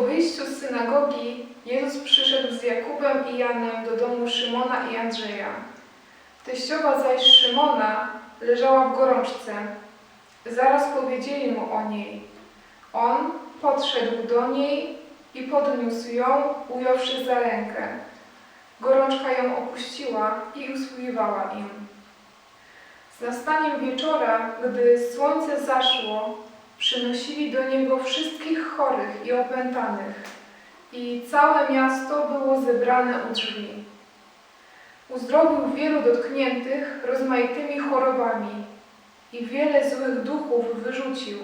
wyjściu z synagogi Jezus przyszedł z Jakubem i Janem do domu Szymona i Andrzeja. Teściowa zaś Szymona leżała w gorączce. Zaraz powiedzieli mu o niej. On podszedł do niej i podniósł ją, ująwszy za rękę. Gorączka ją opuściła i usługiwała im. Z nastaniem wieczora, gdy słońce zaszło, przynosili do niego wszystkich chorych i opętanych i całe miasto było zebrane u drzwi. Uzdrowił wielu dotkniętych rozmaitymi chorobami i wiele złych duchów wyrzucił,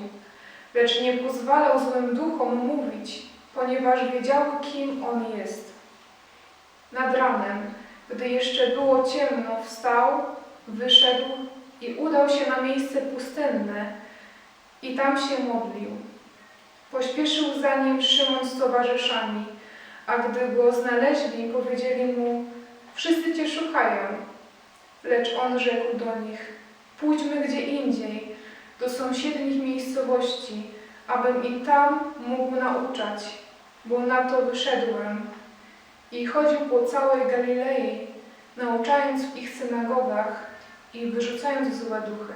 lecz nie pozwalał złym duchom mówić, ponieważ wiedziały, kim on jest. Nad ranem, gdy jeszcze było ciemno, wstał, wyszedł i udał się na miejsce pustynne i tam się modlił. Pośpieszył za nim Szymon z towarzyszami, a gdy go znaleźli, powiedzieli mu, wszyscy cię szukają. Lecz on rzekł do nich, pójdźmy gdzie indziej, do sąsiednich miejscowości, abym i tam mógł nauczać, bo na to wyszedłem. I chodził po całej Galilei, nauczając w ich synagogach i wyrzucając złe duchy.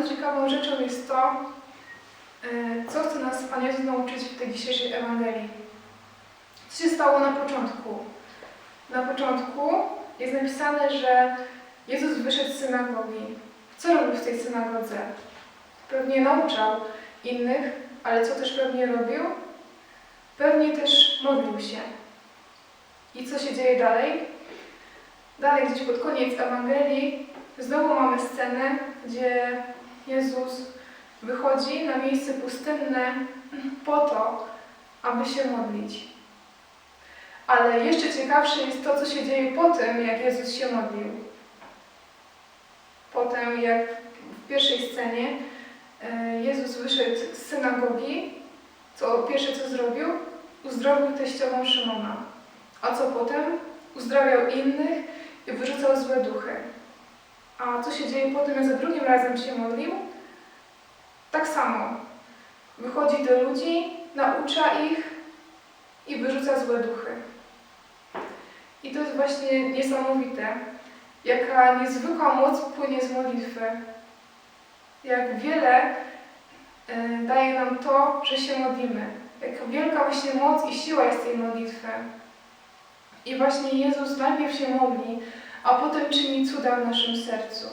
Bardzo ciekawą rzeczą jest to, e, co chce nas Pan Jezus nauczyć w tej dzisiejszej Ewangelii. Co się stało na początku? Na początku jest napisane, że Jezus wyszedł z synagogi. Co robił w tej synagodze? Pewnie nauczał innych, ale co też pewnie robił? Pewnie też modlił się. I co się dzieje dalej? Dalej, gdzieś pod koniec Ewangelii, znowu mamy scenę, gdzie Jezus wychodzi na miejsce pustynne po to, aby się modlić. Ale jeszcze ciekawsze jest to, co się dzieje po tym, jak Jezus się modlił. Potem, jak w pierwszej scenie e, Jezus wyszedł z synagogi, co pierwsze co zrobił? Uzdrowił teściową Szymona. A co potem? Uzdrawiał innych i wyrzucał złe duchy. A co się dzieje po tym, jak za drugim razem się modlił? Tak samo. Wychodzi do ludzi, naucza ich i wyrzuca złe duchy. I to jest właśnie niesamowite, jaka niezwykła moc płynie z modlitwy. Jak wiele e, daje nam to, że się modlimy. Jak wielka właśnie moc i siła jest tej modlitwy. I właśnie Jezus najpierw się modli, a potem czyni cuda w naszym sercu.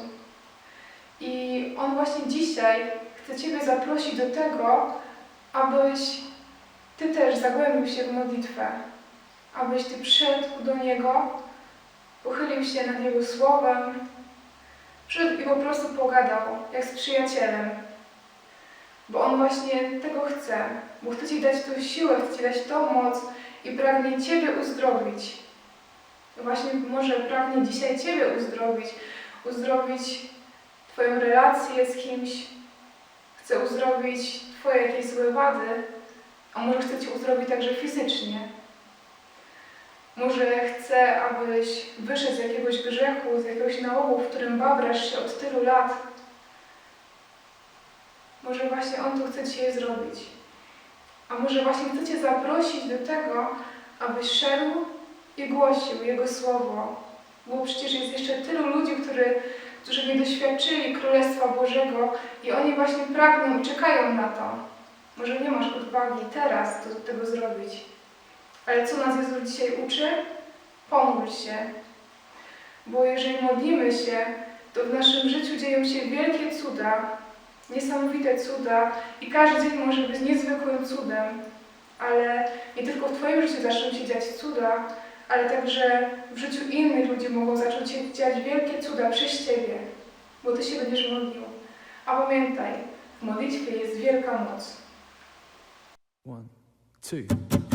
I On właśnie dzisiaj chce Ciebie zaprosić do tego, abyś Ty też zagłębił się w modlitwę, abyś Ty przyszedł do Niego, pochylił się nad Jego słowem, przyszedł i po prostu pogadał, jak z przyjacielem. Bo On właśnie tego chce, bo chce Ci dać tą siłę, chce Ci dać tą moc i pragnie Ciebie uzdrowić. Właśnie może pragnie dzisiaj Ciebie uzdrowić, uzdrowić Twoją relację z kimś, chce uzdrowić Twoje jakieś złe wady, a może chce Cię uzdrowić także fizycznie. Może chce, abyś wyszedł z jakiegoś grzechu, z jakiegoś nałogu, w którym babrasz się od tylu lat. Może właśnie On to chce Cię zrobić. A może właśnie chce Cię zaprosić do tego, abyś szedł i głosił Jego Słowo. Bo przecież jest jeszcze tylu ludzi, który, którzy nie doświadczyli Królestwa Bożego i oni właśnie pragną i czekają na to. Może nie masz odwagi teraz to, tego zrobić. Ale co nas Jezus dzisiaj uczy? Pomódl się. Bo jeżeli modlimy się, to w naszym życiu dzieją się wielkie cuda, niesamowite cuda i każdy dzień może być niezwykłym cudem. Ale nie tylko w Twoim życiu zaczną się dziać cuda, ale także w życiu innych ludzi mogą zacząć się dziać wielkie cuda przez Ciebie, bo Ty się będziesz modlił. A pamiętaj, w modlitwie jest wielka moc. One, two.